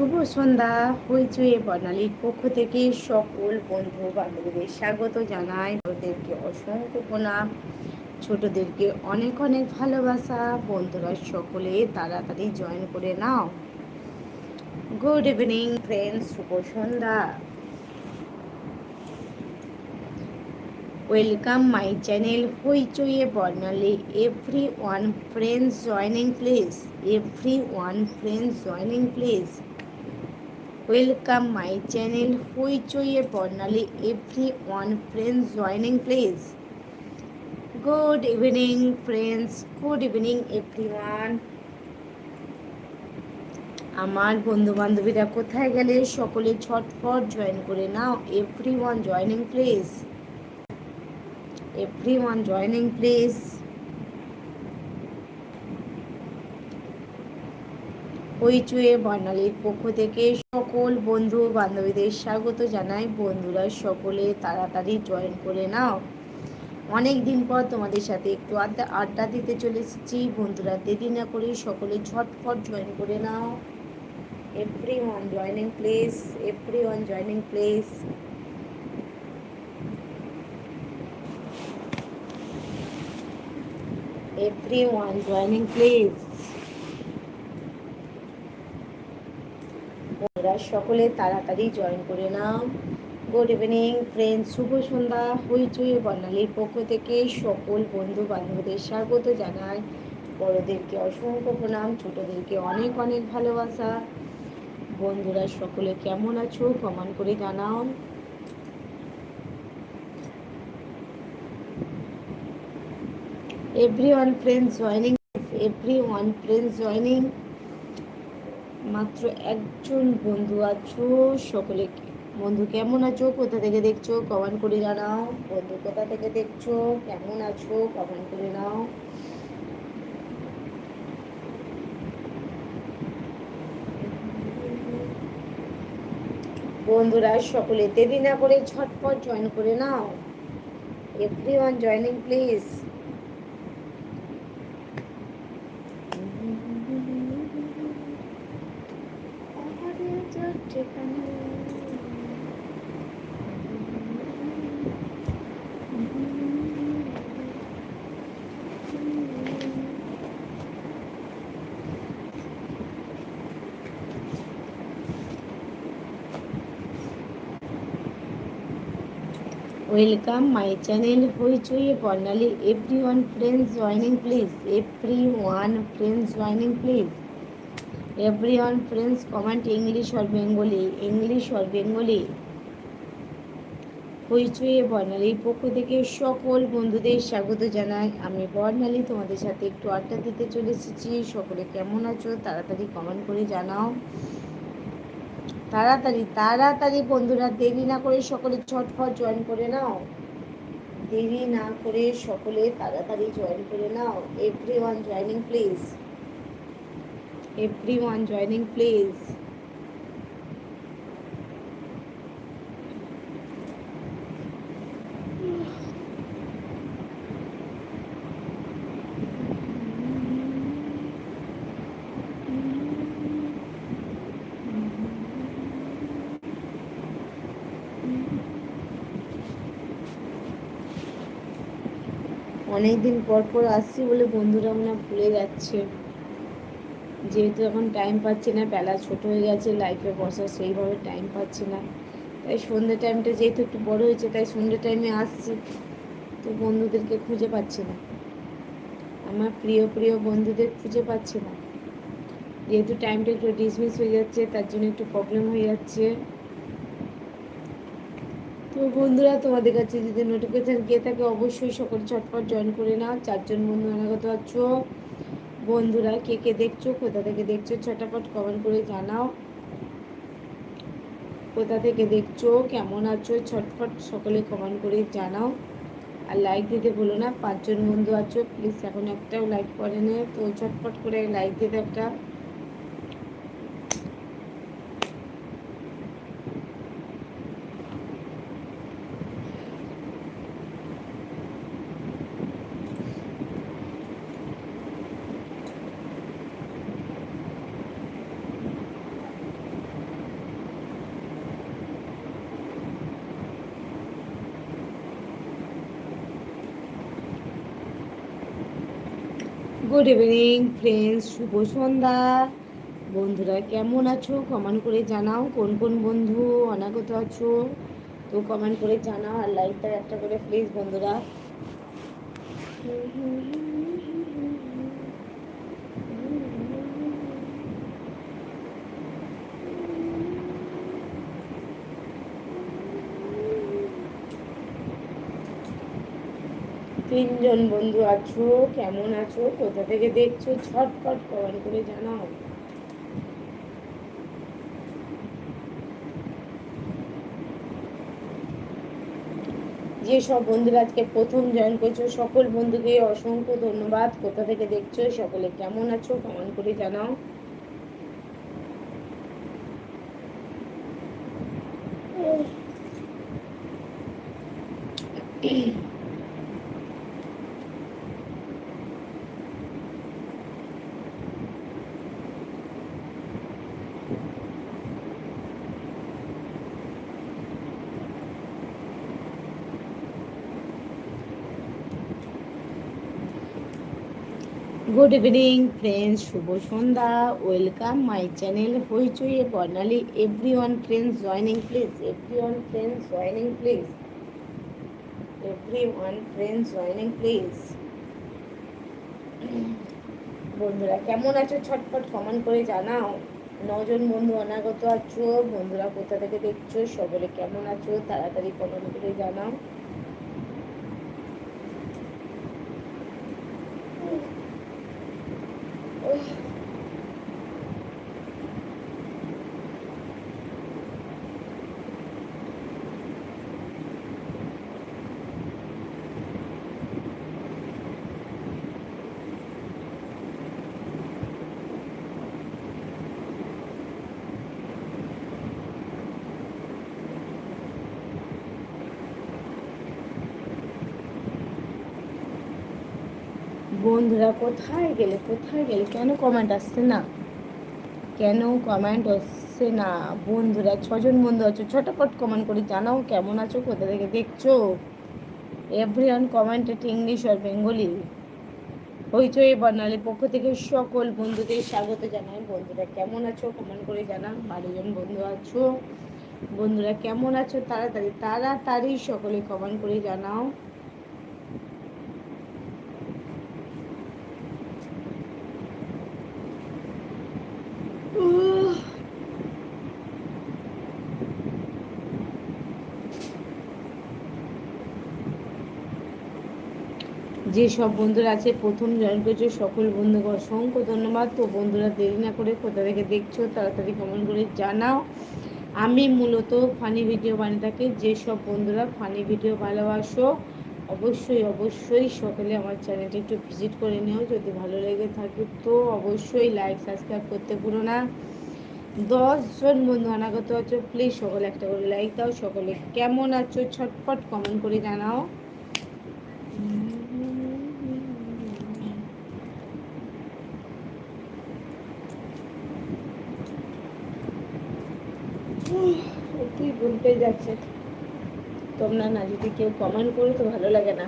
শুভ সন্ধ্যা। হইচুয়ে বর্ণালীর পক্ষ থেকে সকল বন্ধু বান্ধবীদের স্বাগত জানাই। ওদেরকে অসংখ্য প্রণাম। ছোটদেরকে অনেক অনেক ভালোবাসা। বন্ধুরা, সকলে তাড়াতাড়ি জয়েন করে নাও। গুড ইভিনিং ফ্রেন্ডস শুভ সন্ধ্যা। Welcome my channel হইচইয়ে Barnali everyone friends joining please everyone friends joining please welcome my channel হইচইয়ে Barnali everyone friends joining please good evening friends good evening everyone আমার বন্ধু বান্ধবীরা কোথায় গেলে সকলে ছটফট জয়েন করে নাও। Everyone joining please one joining, please. হইচুয়ে বর্ণালীর পক্ষ থেকে সকল বন্ধু বান্ধবীদের স্বাগত জানাই। বন্ধুরা, সকলে তাড়াতাড়ি জয়েন করে নাও। অনেক দিন পর তোমাদের সাথে একটু আড্ডা আড্ডা দিতে চলে এসেছি। বন্ধুরা, দেরি না করে সকলে ঝটফট জয়েন করে নাও। Everyone joining please everyone joining please everyone joining please বন্ধুরা সকলে তাড়াতাড়ি জয়েন করে নাও। গুড ইভিনিং ফ্রেন্ড শুভ সন্ধ্যা। হইচই বর্ণালীর পক্ষ থেকে সকল বন্ধু বান্ধবদের স্বাগত জানাই। বড়দেরকে অসংখ্য প্রণাম, ছোটদেরকে অনেক অনেক ভালোবাসা। বন্ধুরা, সকলে কেমন আছো? কমান করে জানাও। Everyone friends friends everyone friends joining মাত্র একজন বন্ধু আছো সকলে বন্ধু, কেমন আছো? কোথা থেকে দেখছ? কমেন্ট করে জানাও। বন্ধু, কোথা থেকে দেখছ? কেমন আছো? কমেন্ট করে নাও। বন্ধুরা, সকলে দেরি না করে ঝটপট জয়েন করে নাও। Everyone joining please welcome my channel Hoichoi Barnali. Everyone friends joining please everyone friends joining please everyone friends comment English or Bengali English or Bengali Hoichoi বর্ণালীর পক্ষ থেকে সকল বন্ধুদের স্বাগত জানাই। আমি বর্ণালী, তোমাদের সাথে একটু আড্ডা দিতে চলে এসেছি। সকলে কেমন আছো? তাড়াতাড়ি কমেন্ট করে জানাও। তাড়াতাড়ি তাড়াতাড়ি বন্ধুরা, দেরি না করে সকলে ছটফট জয়েন করে নাও। দেরি না করে সকলে তাড়াতাড়ি জয়েন করে নাও। Everyone joining please everyone joining please অনেক দিন পর পর আসছি বলে বন্ধুরা মনে ভুলে যাচ্ছে। যেহেতু এখন টাইম পাচ্ছি না, বেলা ছোট হয়ে গেছে লাইফে বসা সেইভাবে টাইম পাচ্ছি না। তাই সন্ধ্যে টাইমটা যেহেতু একটু বড় হয়েছে, তাই সন্ধ্যে টাইমে আসছি। তো বন্ধুদেরকে খুঁজে পাচ্ছি না। আমার প্রিয় প্রিয় বন্ধুদের খুঁজে পাচ্ছি না। যেহেতু টাইমটা একটু ডিসমিস হয়ে যাচ্ছে, তার জন্য একটু প্রবলেম হয়ে যাচ্ছে। বন্ধুরা, তোমাদের কাছে যদি নোটিফিকেশান গিয়ে থাকে, অবশ্যই সকলে চটপট জয়েন করে নাও। চারজন বন্ধু অনাগত আছো। বন্ধুরা, কে কে দেখছ, কোথা থেকে দেখছ, ছটাপট কমেন্ট করে জানাও। কোথা থেকে দেখছ, কেমন আছো, ছটফট সকলে কমেন্ট করে জানাও। আর লাইক দিতে বলো না, পাঁচজন বন্ধু আছো প্লিজ এখন একটাও লাইক করে নে। তো ছটফট করে লাইক দিতে একটা গুড ইভিনিং, ফ্রেন্ডস, শুভ সন্ধ্যা। বন্ধুরা, কেমন আছো? কমেন্ট করে জানাও কোন কোন বন্ধু অনাগত আছো। তো কমেন্ট করে জানাও আর লাইকটা একটা করে, প্লিজ, বন্ধুরা। তিনজন বন্ধু আছো, কেমন আছো, কোথা থেকে দেখছ ছটফট কমেন্ট করে জানাও। যে সব বন্ধুরা আজকে প্রথম জয়েন করছ, সকল বন্ধুকে অসংখ্য ধন্যবাদ। কোথা থেকে দেখছ, সকলে কেমন আছো, কমেন্ট করে জানাও। গুড ইভিনিং ফ্রেন্ডস শুভ সন্ধ্যা। Welcome my channel Hoichoi A Barnali everyone friends joining please everyone friends joining please everyone friends joining please বন্ধুরা, কেমন আছো? ছটপট কমেন্ট করে জানাও। নজন বন্ধু অনাগত আছো। বন্ধুরা, কোথা থেকে দেখছ? সকলে কেমন আছো? তাড়াতাড়ি কমেন্ট করে জানাও। বন্ধুরা, কোথায় গেলে কোথায় গেলে? কেন কমেন্ট আসছে না? কেন কমেন্ট আসছে না? বন্ধুরা, ছজন বন্ধু আছো ছটাপট কমেন্ট করে জানাও, কেমন আছো, কোথা থেকে দেখছ? এভরিওয়ান কমেন্টেড ইংলিশ আর বেঙ্গলি হইচই বর্ণালীর পক্ষ থেকে সকল বন্ধুদের স্বাগত জানাই। বন্ধুরা, কেমন আছো? কমেন্ট করে জানাও, বারোজন বন্ধু আছো। বন্ধুরা, কেমন আছো? তাড়াতাড়ি তাড়াতাড়ি সকলে কমেন্ট করে জানাও। যে সব বন্ধুরা আছে, প্রথম জয়েন করেছ, সকল বন্ধুকে অসংখ্য ধন্যবাদ। তো বন্ধুরা, দেরি না করে কোথা থেকে দেখছ, তাড়াতাড়ি কমেন্ট করে জানাও। আমি মূলত ফানি ভিডিও বানিয়ে থাকি যেসব বন্ধুরা ফানি ভিডিও ভালোবাসো, অবশ্যই অবশ্যই সকালে আমার চ্যানেলটা একটু ভিজিট করে নিও, যদি ভালো লেগে থাকে তো অবশ্যই লাইক সাবস্ক্রাইব করতে ভুলো না। দশজন বন্ধু অনাগত আছো প্লিজ সকলে একটা করে লাইক দাও, সকলে কেমন আছো ছটপট কমেন্ট করে জানাও। তুই বলতে যাচ্ছে। তোমরা না, যদি কেউ কমেন্ট করো তো ভালো লাগে না।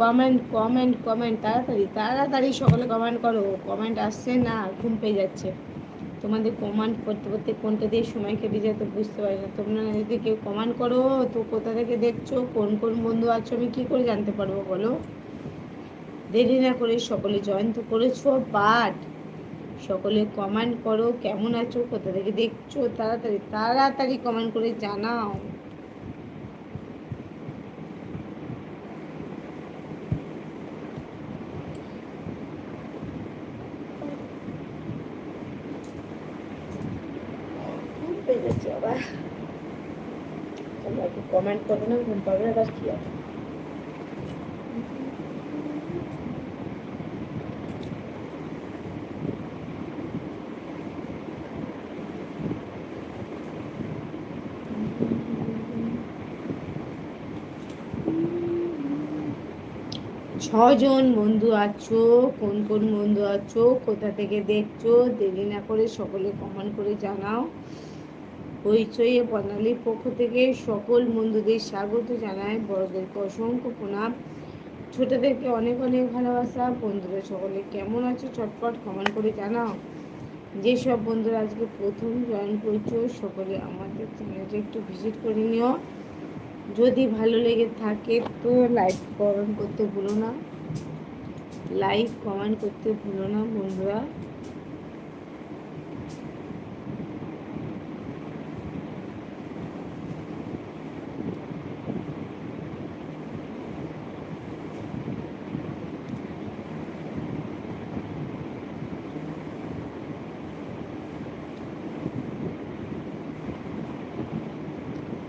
কমেন্ট কমেন্ট কমেন্ট তাড়াতাড়ি তাড়াতাড়ি সকলে কমেন্ট করো। কমেন্ট আসছে না, ঘুম পেয়ে যাচ্ছে। তোমাদের কমেন্ট করতে করতে কোনটা দিয়ে সময় কেটে যায় তো বুঝতে পারি না। তোমরা যদি কেউ কমেন্ট করো তো কোথা থেকে দেখছ, কোন কোন বন্ধু আছো, আমি কী করে জানতে পারব বলো? দেরি না করে সকলে জয়েন তো করেছ বাট সকলে কমেন্ট করো, কেমন আছো, কোথা থেকে দেখছ, তাড়াতাড়ি তাড়াতাড়ি কমেন্ট করে জানাও। কমেন্ট করবে না, ঘুম পাবে তার কি আছে ছজন বন্ধু আছো? কোন কোন বন্ধু আছো? কোথা থেকে দেখছ? দেরি না করে সকলে কমেন্ট করে জানাও। হইচইয়ে বর্ণালীর পক্ষ থেকে সকল বন্ধুদের স্বাগত জানায় বড়দেরকে অসংখ্য প্রণাম। ছোটদেরকে অনেক অনেক ভালোবাসা। বন্ধুরা সকলে কেমন আছো? চটপট কমেন্ট করে জানাও। যেসব বন্ধুরা আজকে প্রথম জয়েন করছ, সকলে আমাদের চ্যানেলটা একটু ভিজিট করে নিও। যদি ভালো লেগে থাকে তো লাইক কমেন্ট করতে ভুলো না। লাইক কমেন্ট করতে ভুলো না বন্ধুরা।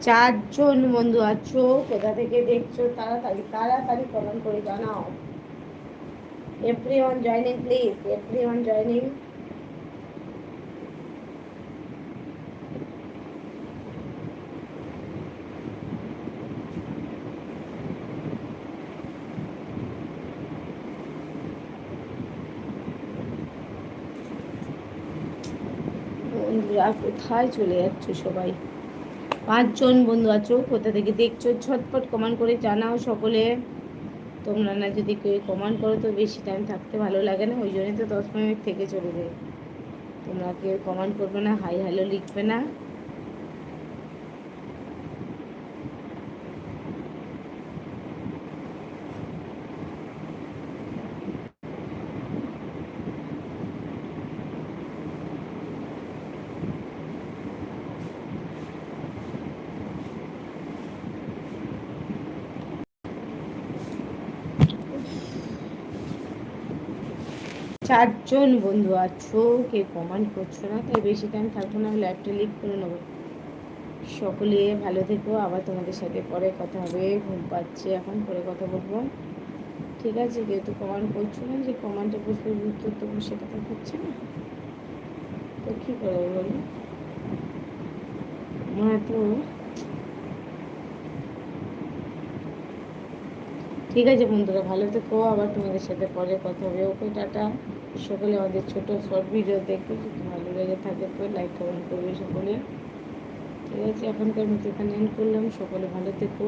চারজন বন্ধু আছো, কোথা থেকে দেখছ তাড়াতাড়ি তাড়াতাড়ি কমেন্ট করে জানাও। Everyone joining please everyone joining কোথায় চলে যাচ্ছে সবাই? পাঁচজন বন্ধু আছো, কোথা থেকে দেখছ ছটপট কমান করে জানাও সকলে। তোমরা না যদি কেউ কমান করো তো বেশি টাইম থাকতে ভালো লাগে না, ওই জন্যই তো দশ মিনিট থেকে চলে যায় তোমরা কেউ কমান করবে না, হাই হ্যালো লিখবে না। চারজন বন্ধু আছো কে কমেন্ট করছ না, তাই বেশি টাইম থাকব না লাইভটা লিভ করে নেব। সকলে ভালো থেকো, আবার তোমাদের সাথে পরে কথা হবে, ঘুম পাচ্ছে, এখন পরে কথা বলব। ঠিক আছে, যেহেতু কমেন্ট করছ না, যে কমেন্টে বসবে উত্তর দেবো সেটা তো হচ্ছে না। তো কী করব বলো? আমার তো ঠিক আছে বন্ধুরা, ভালো থেকো, আবার তোমাদের সাথে পরে কথা হবে। Okay, tata. সকলে আমাদের ছোটো শর্ট ভিডিও দেখবে যদি ভালো লেগে থাকে তো লাইক কমেন্ট করবে সকলে। ঠিক আছে, এখনকার মতো এখানে এন্ড করলাম। সকলে ভালো থেকো।